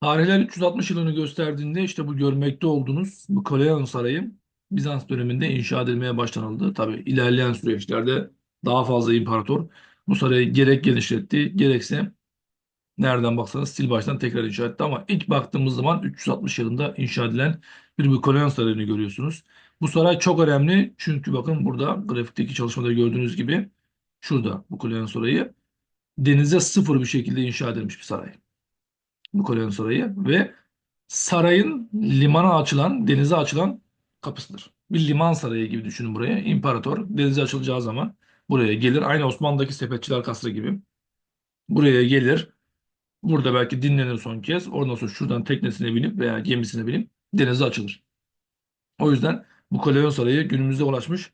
Tarihler 360 yılını gösterdiğinde işte bu görmekte olduğunuz bu Koleon Sarayı Bizans döneminde inşa edilmeye başlanıldı. Tabii ilerleyen süreçlerde daha fazla imparator bu sarayı gerek genişletti gerekse nereden baksanız sil baştan tekrar inşa etti ama ilk baktığımız zaman 360 yılında inşa edilen bir bu Koleon Sarayı'nı görüyorsunuz. Bu saray çok önemli çünkü bakın burada grafikteki çalışmada gördüğünüz gibi şurada bu Koleon Sarayı denize sıfır bir şekilde inşa edilmiş bir saray. Bu Koleon Sarayı ve sarayın limana açılan, denize açılan kapısıdır. Bir liman sarayı gibi düşünün buraya. İmparator denize açılacağı zaman buraya gelir. Aynı Osmanlı'daki sepetçiler kasrı gibi. Buraya gelir. Burada belki dinlenir son kez. Ondan sonra şuradan teknesine binip veya gemisine binip denize açılır. O yüzden bu Koleon Sarayı günümüzde ulaşmış.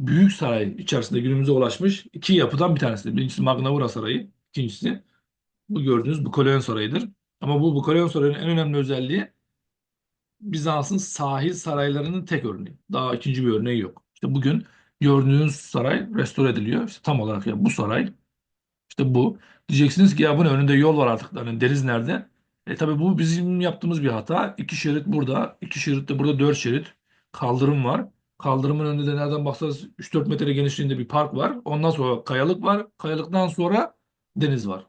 Büyük saray içerisinde günümüze ulaşmış iki yapıdan bir tanesi. Birincisi Magna Sarayı. İkincisi bu gördüğünüz bu Koleon Sarayı'dır. Ama bu Bukalyon Sarayı'nın en önemli özelliği Bizans'ın sahil saraylarının tek örneği. Daha ikinci bir örneği yok. İşte bugün gördüğünüz saray restore ediliyor. İşte tam olarak ya bu saray işte bu. Diyeceksiniz ki ya bunun önünde yol var artık. Yani deniz nerede? E tabii bu bizim yaptığımız bir hata. İki şerit burada, iki şerit de burada dört şerit. Kaldırım var. Kaldırımın önünde de nereden baksanız 3-4 metre genişliğinde bir park var. Ondan sonra kayalık var. Kayalıktan sonra deniz var.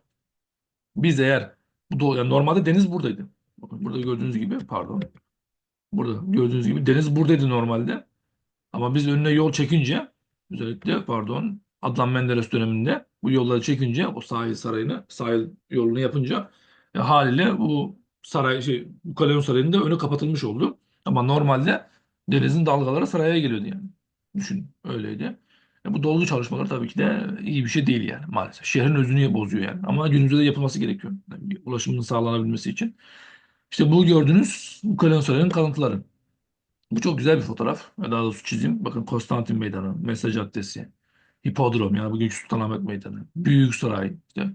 Biz eğer bu doğu, yani normalde deniz buradaydı. Bakın burada gördüğünüz gibi pardon. Burada gördüğünüz gibi deniz buradaydı normalde. Ama biz önüne yol çekince özellikle pardon Adnan Menderes döneminde bu yolları çekince o sahil sarayını sahil yolunu yapınca e, haliyle bu saray şey bu Kalyon Sarayı'nın da önü kapatılmış oldu. Ama normalde denizin dalgaları saraya geliyordu yani. Düşün öyleydi. E, bu dolgu çalışmaları tabii ki de iyi bir şey değil yani maalesef. Şehrin özünü bozuyor yani. Ama günümüzde de yapılması gerekiyor. Yani ulaşımın sağlanabilmesi için. İşte bu gördüğünüz bu Sarayı'nın kalıntıları. Bu çok güzel bir fotoğraf. Daha doğrusu çizim. Bakın Konstantin Meydanı, Mesaj Caddesi, Hipodrom yani bugünkü Sultanahmet Meydanı, Büyük Saray, işte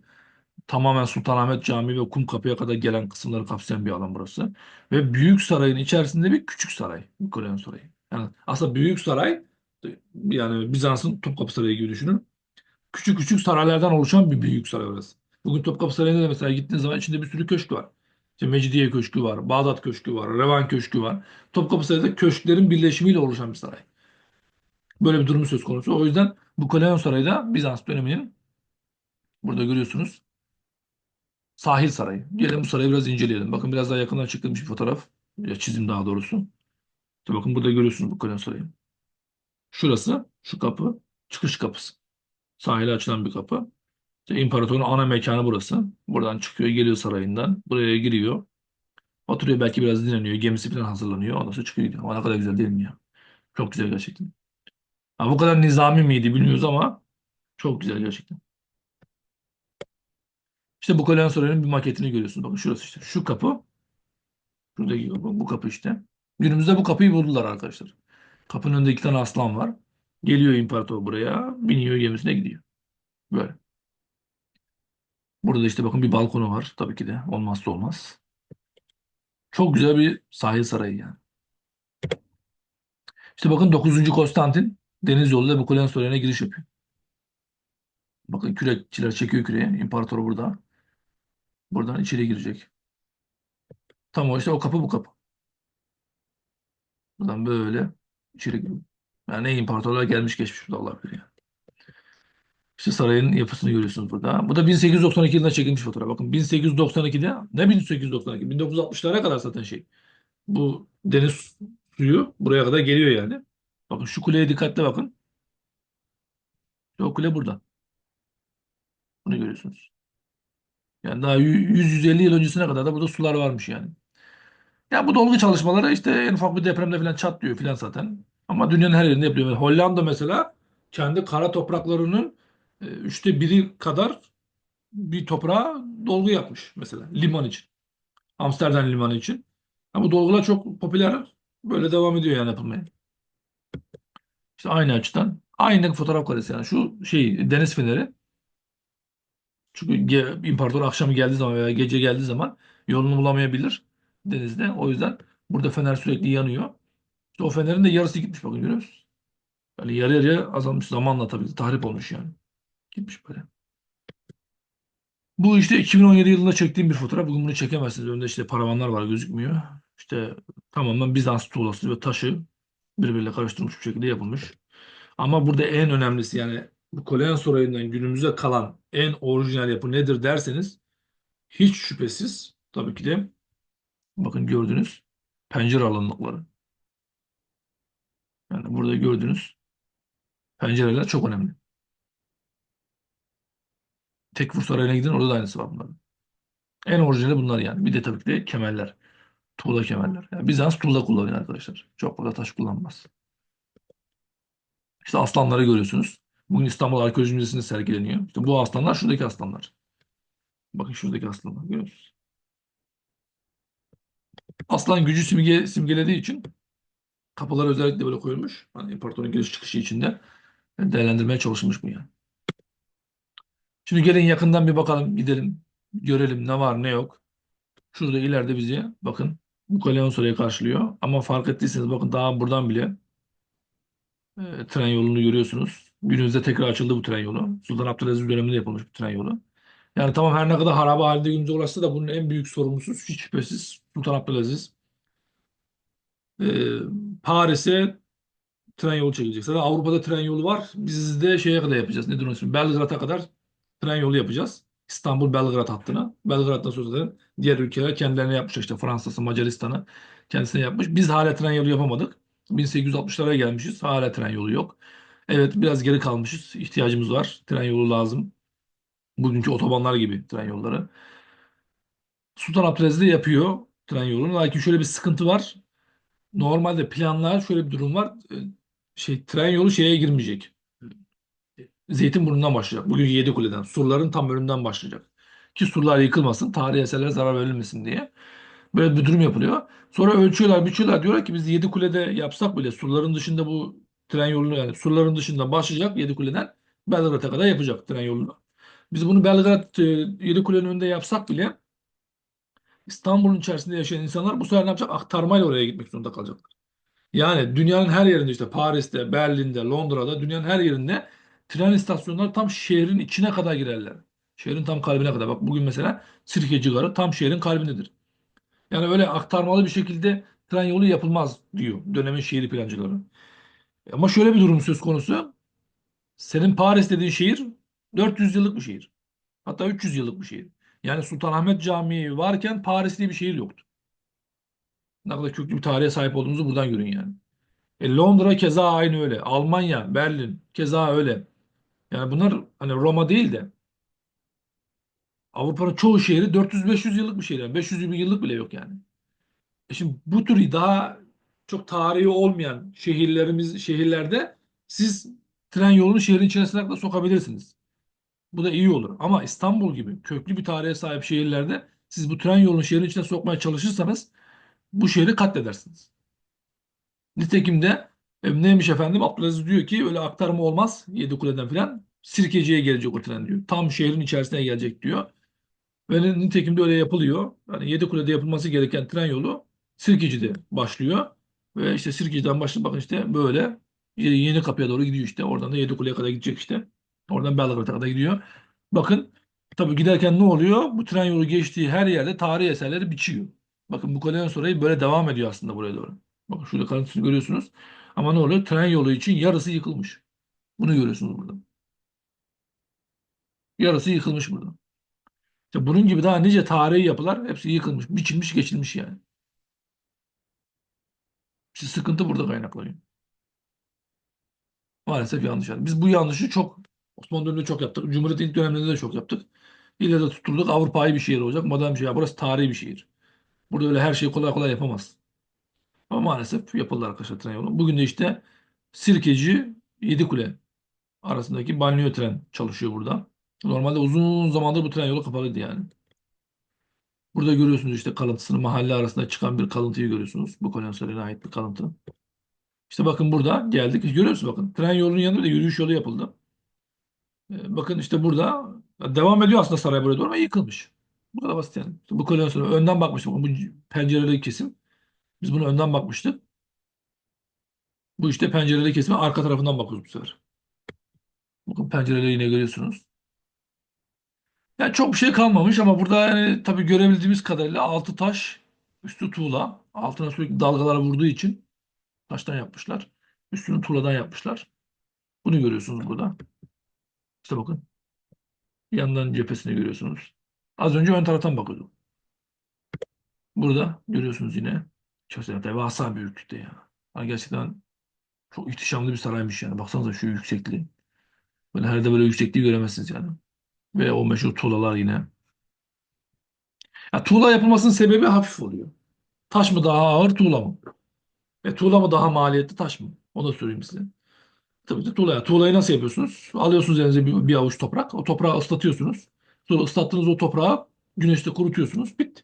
tamamen Sultanahmet Camii ve Kumkapı'ya kadar gelen kısımları kapsayan bir alan burası. Ve Büyük Saray'ın içerisinde bir küçük saray, Nikolaon Sarayı. Yani aslında Büyük Saray yani Bizans'ın Topkapı Sarayı gibi düşünün. Küçük küçük saraylardan oluşan bir büyük saray orası. Bugün Topkapı Sarayı'nda da mesela gittiğiniz zaman içinde bir sürü köşk var. İşte Mecidiye Köşkü var, Bağdat Köşkü var, Revan Köşkü var. Topkapı Sarayı'da köşklerin birleşimiyle oluşan bir saray. Böyle bir durum söz konusu. O yüzden bu Koleon Sarayı da Bizans döneminin burada görüyorsunuz sahil sarayı. Gelin bu sarayı biraz inceleyelim. Bakın biraz daha yakından çıkılmış bir fotoğraf. Ya çizim daha doğrusu. İşte bakın burada görüyorsunuz bu Koleon Sarayı. Şurası şu kapı çıkış kapısı. Sahile açılan bir kapı. İşte imparatorun ana mekanı burası. Buradan çıkıyor geliyor sarayından. Buraya giriyor. Oturuyor belki biraz dinleniyor. Gemisi falan hazırlanıyor. Ondan sonra çıkıyor gidiyor. Ama ne kadar güzel değil mi ya? Çok güzel gerçekten. Ha, bu kadar nizami miydi bilmiyoruz ama çok güzel gerçekten. İşte bu Koleon Sarayı'nın bir maketini görüyorsunuz. Bakın şurası işte. Şu kapı. Şuradaki kapı. Bu kapı işte. Günümüzde bu kapıyı buldular arkadaşlar. Kapının önünde iki tane aslan var. Geliyor imparator buraya. Biniyor gemisine gidiyor. Böyle. Burada işte bakın bir balkonu var. Tabii ki de olmazsa olmaz. Çok güzel bir sahil sarayı yani. İşte bakın 9. Konstantin deniz yoluyla bu Koleon Sarayı'na giriş yapıyor. Bakın kürekçiler çekiyor küreği. İmparator burada. Buradan içeri girecek. Tam o işte o kapı bu kapı. Buradan böyle içeri. Yani ne imparatorlar gelmiş geçmiş burada Allah bilir yani. İşte sarayın yapısını görüyorsunuz burada. Bu da 1892 yılında çekilmiş fotoğraf. Bakın 1892'de ne 1892? 1960'lara kadar zaten şey. Bu deniz suyu buraya kadar geliyor yani. Bakın şu kuleye dikkatle bakın. O kule burada. Bunu görüyorsunuz. Yani daha 100-150 yıl öncesine kadar da burada sular varmış yani. Ya bu dolgu çalışmaları işte en ufak bir depremde falan çatlıyor falan zaten. Ama dünyanın her yerinde yapılıyor. Hollanda mesela kendi kara topraklarının e, üçte biri kadar bir toprağa dolgu yapmış mesela liman için. Amsterdam limanı için. Ya bu dolgular çok popüler. Böyle devam ediyor yani yapılmaya. İşte aynı açıdan. Aynı fotoğraf karesi yani. Şu şey deniz feneri. Çünkü imparator akşamı geldiği zaman veya gece geldiği zaman yolunu bulamayabilir denizde. O yüzden burada fener sürekli yanıyor. İşte o fenerin de yarısı gitmiş bakın görüyor musunuz? Yani yarı yarıya azalmış zamanla tabii tahrip olmuş yani. Gitmiş böyle. Bu işte 2017 yılında çektiğim bir fotoğraf. Bugün bunu çekemezsiniz. Önünde işte paravanlar var gözükmüyor. İşte tamamen Bizans tuğlası ve taşı birbiriyle karıştırılmış bir şekilde yapılmış. Ama burada en önemlisi yani bu Koleon Sarayı'ndan günümüze kalan en orijinal yapı nedir derseniz hiç şüphesiz tabii ki de bakın gördünüz pencere alanlıkları. Yani burada gördüğünüz pencereler çok önemli. Tekfur Sarayı'na gidin orada da aynısı var bunların. En orijinali bunlar yani. Bir de tabii ki de kemerler. Tuğla kemerler. Yani Bizans tuğla kullanıyor arkadaşlar. Çok fazla taş kullanmaz. İşte aslanları görüyorsunuz. Bugün İstanbul Arkeoloji Müzesi'nde sergileniyor. İşte bu aslanlar şuradaki aslanlar. Bakın şuradaki aslanlar görüyor musunuz? Aslan gücü simge, simgelediği için kapılar özellikle böyle koyulmuş. Hani imparatorun giriş çıkışı içinde değerlendirmeye çalışılmış bu yani. Şimdi gelin yakından bir bakalım, gidelim, görelim ne var ne yok. Şurada ileride bizi bakın bu Koleon Sarayı karşılıyor. Ama fark ettiyseniz bakın daha buradan bile e, tren yolunu görüyorsunuz. Günümüzde tekrar açıldı bu tren yolu. Sultan Abdülaziz döneminde yapılmış bu tren yolu. Yani tamam her ne kadar harabe halinde günümüze ulaşsa da bunun en büyük sorumlusu hiç şüphesiz Sultan Abdülaziz. E, Paris'e tren yolu çekilecek. Zaten Avrupa'da tren yolu var. Biz de şeye kadar yapacağız. Nedir onun ismi? Belgrad'a kadar tren yolu yapacağız. İstanbul-Belgrad hattına. Belgrad'dan sonra diğer ülkeler kendilerine yapmışlar. İşte Fransa'sı, Macaristan'ı kendisine yapmış. Biz hala tren yolu yapamadık. 1860'lara gelmişiz. Hala tren yolu yok. Evet biraz geri kalmışız. İhtiyacımız var. Tren yolu lazım. Bugünkü otobanlar gibi tren yolları. Sultan Abdülaziz de yapıyor tren yolunu. Lakin şöyle bir sıkıntı var. Normalde planlar şöyle bir durum var. Ee, Şey tren yolu şeye girmeyecek. Zeytinburnu'ndan başlayacak. Bugün Yedikule'den. Surların tam önünden başlayacak. Ki surlar yıkılmasın, tarihi eserlere zarar verilmesin diye. Böyle bir durum yapılıyor. Sonra ölçüyorlar, biçiyorlar. Diyorlar ki biz Yedikule'de yapsak bile surların dışında bu tren yolunu yani surların dışında başlayacak Yedikule'den Belgrad'a kadar yapacak tren yolunu. Biz bunu Belgrad e, Yedikule'nin önünde yapsak bile İstanbul'un içerisinde yaşayan insanlar bu sefer ne yapacak? Aktarmayla oraya gitmek zorunda kalacaklar. Yani dünyanın her yerinde işte Paris'te, Berlin'de, Londra'da dünyanın her yerinde tren istasyonları tam şehrin içine kadar girerler. Şehrin tam kalbine kadar. Bak bugün mesela Sirkeci Garı tam şehrin kalbindedir. Yani öyle aktarmalı bir şekilde tren yolu yapılmaz diyor dönemin şehir plancıları. Ama şöyle bir durum söz konusu. Senin Paris dediğin şehir 400 yıllık bir şehir. Hatta 300 yıllık bir şehir. Yani Sultanahmet Camii varken Paris diye bir şehir yoktu. Ne kadar köklü bir tarihe sahip olduğumuzu buradan görün yani. E, Londra keza aynı öyle. Almanya, Berlin keza öyle. Yani bunlar hani Roma değil de Avrupa'nın çoğu şehri 400-500 yıllık bir şehir. Yani 500 bin yıllık bile yok yani. E şimdi bu tür daha çok tarihi olmayan şehirlerimiz şehirlerde siz tren yolunu şehrin içerisine sokabilirsiniz. Bu da iyi olur. Ama İstanbul gibi köklü bir tarihe sahip şehirlerde siz bu tren yolunu şehrin içine sokmaya çalışırsanız bu şehri katledersiniz. Nitekim de e, neymiş efendim? Abdülaziz diyor ki öyle aktarma olmaz Yedikule'den filan. Sirkeci'ye gelecek o tren diyor. Tam şehrin içerisine gelecek diyor. Ve nitekim de öyle yapılıyor. Yani Yedikule'de yapılması gereken tren yolu Sirkeci'de başlıyor. Ve işte Sirkeci'den başlayıp bakın işte böyle yeni kapıya doğru gidiyor işte. Oradan da Yedikule'ye kadar gidecek işte. Oradan Belgrad'a kadar gidiyor. Bakın tabii giderken ne oluyor? Bu tren yolu geçtiği her yerde tarihi eserleri biçiyor. Bakın bu kaleden sonra böyle devam ediyor aslında buraya doğru. Bakın şurada kalıntısını görüyorsunuz. Ama ne oluyor? Tren yolu için yarısı yıkılmış. Bunu görüyorsunuz burada. Yarısı yıkılmış burada. İşte bunun gibi daha nice tarihi yapılar hepsi yıkılmış, biçilmiş, geçilmiş yani. İşte sıkıntı burada kaynaklanıyor. Maalesef yanlış. Biz bu yanlışı çok Osmanlı döneminde çok yaptık. Cumhuriyet ilk dönemlerinde de çok yaptık. İlle de tutturduk. Avrupa'yı bir şehir olacak. Modern bir şehir. Burası tarihi bir şehir. Burada öyle her şeyi kolay kolay yapamaz. Ama maalesef yapıldı arkadaşlar tren yolu. Bugün de işte Sirkeci Yedikule arasındaki banliyö tren çalışıyor burada. Normalde uzun zamandır bu tren yolu kapalıydı yani. Burada görüyorsunuz işte kalıntısını mahalle arasında çıkan bir kalıntıyı görüyorsunuz. Bu Kolonsör'e ait bir kalıntı. İşte bakın burada geldik. Görüyorsunuz bakın. Tren yolunun yanında bir yürüyüş yolu yapıldı. Ee, bakın işte burada devam ediyor aslında saray buraya doğru ama yıkılmış. Bu kadar basit yani. Bu Kolonsör önden bakmıştık. Bu pencereli kesim. Biz bunu önden bakmıştık. Bu işte pencereli kesime arka tarafından bakıyoruz bu sefer. Bakın pencereleri yine görüyorsunuz. Yani çok bir şey kalmamış ama burada yani tabii görebildiğimiz kadarıyla altı taş, üstü tuğla. Altına sürekli dalgalar vurduğu için taştan yapmışlar. Üstünü tuğladan yapmışlar. Bunu görüyorsunuz burada. İşte bakın. Yandan cephesini görüyorsunuz. Az önce ön taraftan bakıyordum. Burada görüyorsunuz yine. Çok devasa büyüklükte ya. Yani gerçekten çok ihtişamlı bir saraymış yani. Baksanıza şu yüksekliği. Böyle her de böyle yüksekliği göremezsiniz yani. Ve o meşhur tuğlalar yine. Ya tuğla yapılmasının sebebi hafif oluyor. Taş mı daha ağır, tuğla mı? E, tuğla mı daha maliyetli, taş mı? Onu da söyleyeyim size. Tabii ki tuğlaya. Tuğlayı nasıl yapıyorsunuz? Alıyorsunuz elinize bir, bir avuç toprak. O toprağı ıslatıyorsunuz. Sonra ıslattığınız o toprağı güneşte kurutuyorsunuz. Bitti.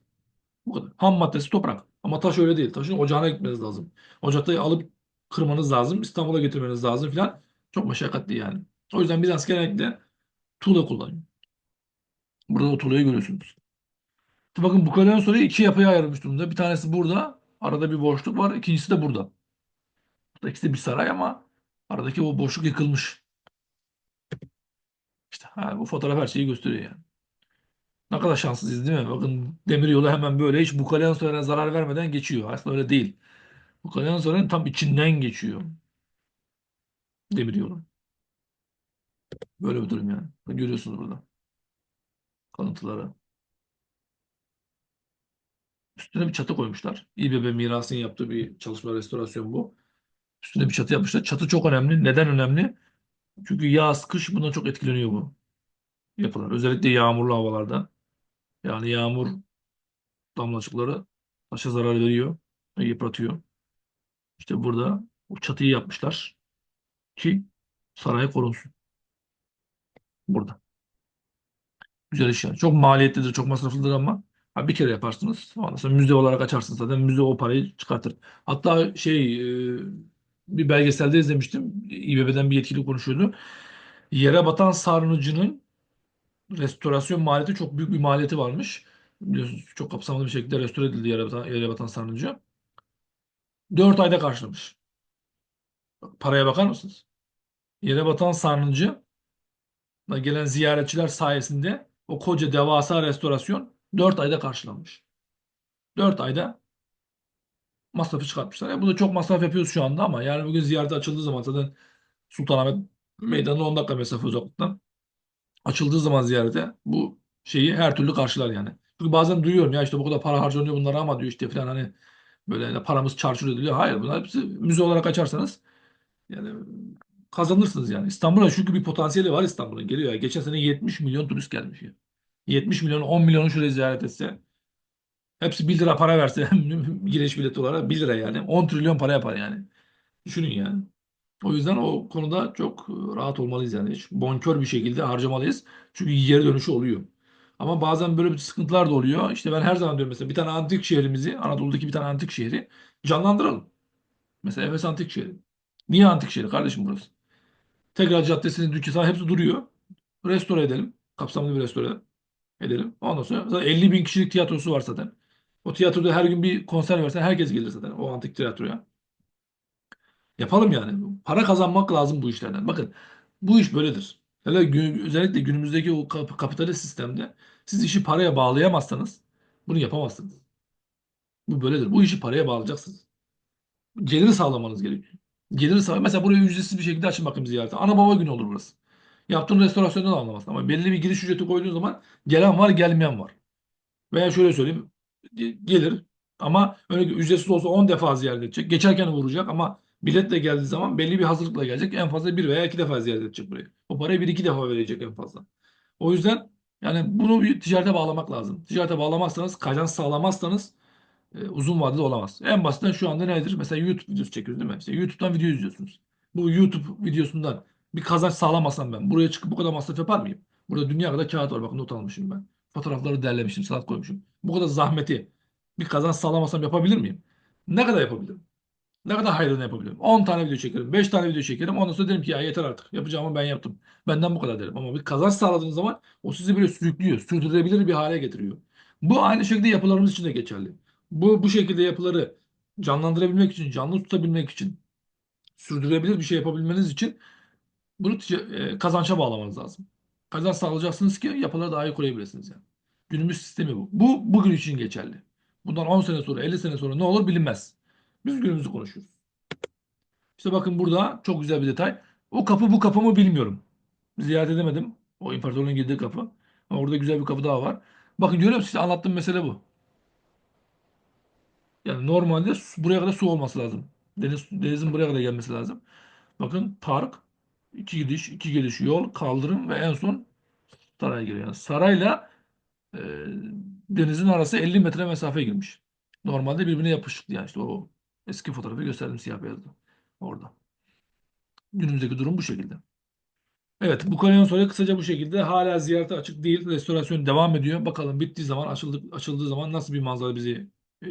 Bu kadar. Ham maddesi toprak. Ama taş öyle değil. Taşın ocağına gitmeniz lazım. Ocakta alıp kırmanız lazım. İstanbul'a getirmeniz lazım filan. Çok meşakkatli yani. O yüzden Bizans genellikle tuğla kullanıyor. Burada o tuğlayı görüyorsunuz. İşte bakın bu kalyon soruyu iki yapıya ayırmış durumda. Bir tanesi burada. Arada bir boşluk var. İkincisi de burada. Burada ikisi bir saray ama aradaki o boşluk yıkılmış. İşte ha, bu fotoğraf her şeyi gösteriyor yani. Ne kadar şanslıyız değil mi? Bakın demiryolu hemen böyle hiç Bukaleon Sarayı'na zarar vermeden geçiyor. Aslında öyle değil. Bukaleon Sarayı'nın tam içinden geçiyor. Demiryolu. Böyle bir durum yani. Görüyorsunuz burada. Kalıntıları. Üstüne bir çatı koymuşlar. İBB mirasının yaptığı bir çalışma restorasyon bu. Üstüne bir çatı yapmışlar. Çatı çok önemli. Neden önemli? Çünkü yaz, kış buna çok etkileniyor bu yapılar. Özellikle yağmurlu havalarda. Yani yağmur damlacıkları taşa zarar veriyor ve yıpratıyor. İşte burada o çatıyı yapmışlar ki saray korunsun. Burada. Güzel iş yani. Çok maliyetlidir, çok masraflıdır ama bir kere yaparsınız. Ondan sonra müze olarak açarsınız zaten. Müze o parayı çıkartır. Hatta şey e, bir belgeselde izlemiştim. İBB'den bir yetkili konuşuyordu. Yere batan sarnıcının restorasyon maliyeti çok büyük bir maliyeti varmış. Biliyorsunuz çok kapsamlı bir şekilde restore edildi yere batan, yere batan sarnıcı. 4 ayda karşılamış. Paraya bakar mısınız? Yere batan sarnıcı gelen ziyaretçiler sayesinde o koca devasa restorasyon 4 ayda karşılanmış. 4 ayda masrafı çıkartmışlar. Yani bu da çok masraf yapıyoruz şu anda ama yani bugün ziyarete açıldığı zaman zaten Sultanahmet Meydanı 10 dakika mesafe uzaklıktan açıldığı zaman ziyarete bu şeyi her türlü karşılar yani. Çünkü bazen duyuyorum ya işte bu kadar para harcanıyor bunlara ama diyor işte falan hani böyle hani paramız çarçur ediliyor. Hayır bunlar hepsi müze olarak açarsanız yani kazanırsınız yani. İstanbul'a çünkü bir potansiyeli var İstanbul'un. Geliyor ya. Geçen sene 70 milyon turist gelmiş ya. 70 milyon 10 milyonu şuraya ziyaret etse hepsi 1 lira para verse giriş bileti olarak 1 lira yani. 10 trilyon para yapar yani. Düşünün yani. O yüzden o konuda çok rahat olmalıyız yani. Hiç bonkör bir şekilde harcamalıyız. Çünkü geri dönüşü oluyor. Ama bazen böyle bir sıkıntılar da oluyor. İşte ben her zaman diyorum mesela bir tane antik şehrimizi, Anadolu'daki bir tane antik şehri canlandıralım. Mesela Efes Antik Şehri. Niye antik şehri kardeşim burası? Tekrar Caddesi'nin Dükkesi hepsi duruyor. Restore edelim. Kapsamlı bir restore edelim. Ondan sonra zaten 50 bin kişilik tiyatrosu var zaten. O tiyatroda her gün bir konser versen herkes gelir zaten o antik tiyatroya. Yapalım yani. Para kazanmak lazım bu işlerden. Bakın bu iş böyledir. Hele gü- özellikle günümüzdeki o kap- kapitalist sistemde siz işi paraya bağlayamazsanız bunu yapamazsınız. Bu böyledir. Bu işi paraya bağlayacaksınız. Geliri sağlamanız gerekiyor. Geliri sağ mesela buraya ücretsiz bir şekilde açın bakayım ziyarete. Ana baba günü olur burası. Yaptığın restorasyonda da anlamazsın ama belli bir giriş ücreti koyduğun zaman gelen var gelmeyen var. Veya şöyle söyleyeyim gelir ama öyle ücretsiz olsa 10 defa ziyaret edecek. Geçerken vuracak ama biletle geldiği zaman belli bir hazırlıkla gelecek. En fazla bir veya iki defa ziyaret edecek burayı. O parayı bir iki defa verecek en fazla. O yüzden yani bunu bir ticarete bağlamak lazım. Ticarete bağlamazsanız, kazanç sağlamazsanız e, uzun vadede olamaz. En basitinden şu anda nedir? Mesela YouTube videosu çekiyoruz değil mi? İşte YouTube'dan video izliyorsunuz. Bu YouTube videosundan bir kazanç sağlamasam ben buraya çıkıp bu kadar masraf yapar mıyım? Burada dünya kadar kağıt var. Bakın not almışım ben. Fotoğrafları derlemişim, saat koymuşum. Bu kadar zahmeti bir kazanç sağlamasam yapabilir miyim? Ne kadar yapabilirim? Ne kadar hayrını yapabilirim? 10 tane video çekerim, 5 tane video çekerim. Ondan sonra derim ki ya yeter artık. Yapacağımı ben yaptım. Benden bu kadar derim. Ama bir kazanç sağladığınız zaman o sizi böyle sürüklüyor, sürdürülebilir bir hale getiriyor. Bu aynı şekilde yapılarımız için de geçerli. Bu bu şekilde yapıları canlandırabilmek için, canlı tutabilmek için, sürdürülebilir bir şey yapabilmeniz için bunu e, kazança bağlamanız lazım. Kazanç sağlayacaksınız ki yapıları daha iyi koruyabilirsiniz yani. Günümüz sistemi bu. Bu bugün için geçerli. Bundan 10 sene sonra 50 sene sonra ne olur bilinmez. Biz günümüzü konuşuyoruz. İşte bakın burada çok güzel bir detay. O kapı bu kapı mı bilmiyorum. Ziyaret edemedim. O imparatorluğun girdiği kapı. Ama orada güzel bir kapı daha var. Bakın görüyor musunuz? İşte anlattığım mesele bu. Yani normalde buraya kadar su olması lazım. Deniz, denizin buraya kadar gelmesi lazım. Bakın park, iki gidiş, iki geliş yol, kaldırım ve en son saray giriyor. Yani sarayla e, denizin arası 50 metre mesafe girmiş. Normalde birbirine yapışık yani işte o eski fotoğrafı gösterdim siyah beyazda orada. Günümüzdeki durum bu şekilde. Evet, bu konuydan sonra kısaca bu şekilde hala ziyarete açık değil. Restorasyon devam ediyor. Bakalım bittiği zaman açıldık, açıldığı zaman nasıl bir manzara bizi e,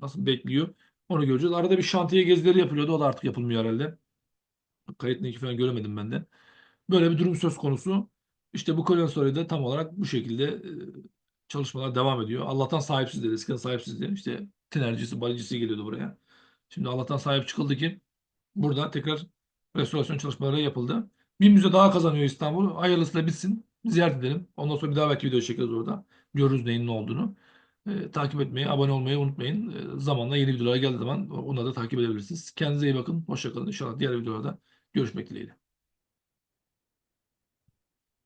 nasıl bekliyor onu göreceğiz. Arada bir şantiye gezileri yapılıyordu. O da artık yapılmıyor herhalde. Kayıt neki falan göremedim ben de. Böyle bir durum söz konusu. İşte bu kolon sonra da tam olarak bu şekilde e, çalışmalar devam ediyor. Allah'tan sahipsiz dedi. Eskiden sahipsizdi. İşte tinercisi, balıcısı geliyordu buraya. Şimdi Allah'tan sahip çıkıldı ki burada tekrar restorasyon çalışmaları yapıldı. Bir müze daha kazanıyor İstanbul. Hayırlısı da bitsin. Ziyaret edelim. Ondan sonra bir daha belki video çekeriz orada. Görürüz neyin ne olduğunu. E, takip etmeyi, abone olmayı unutmayın. E, zamanla yeni videolar geldiği zaman onları da takip edebilirsiniz. Kendinize iyi bakın. Hoşça kalın. İnşallah diğer videolarda görüşmek dileğiyle.